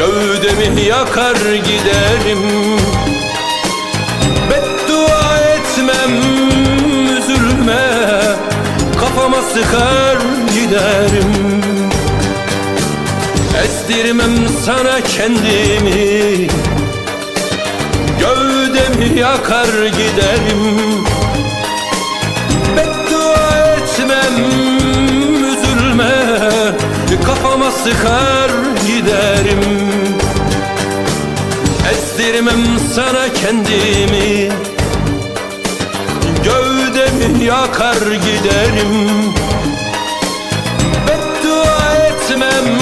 Gövdemi yakar giderim. Beddua etmem üzülme. Kafama sıkar giderim. Ezdirmem sana kendimi. Gövdemi yakar giderim Kafama sıkar giderim. Ezdirmem sana kendimi. Gövdemi yakar giderim. Beddua etmem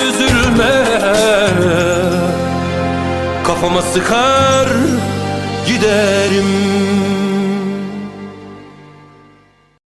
üzülme. Kafama sıkar giderim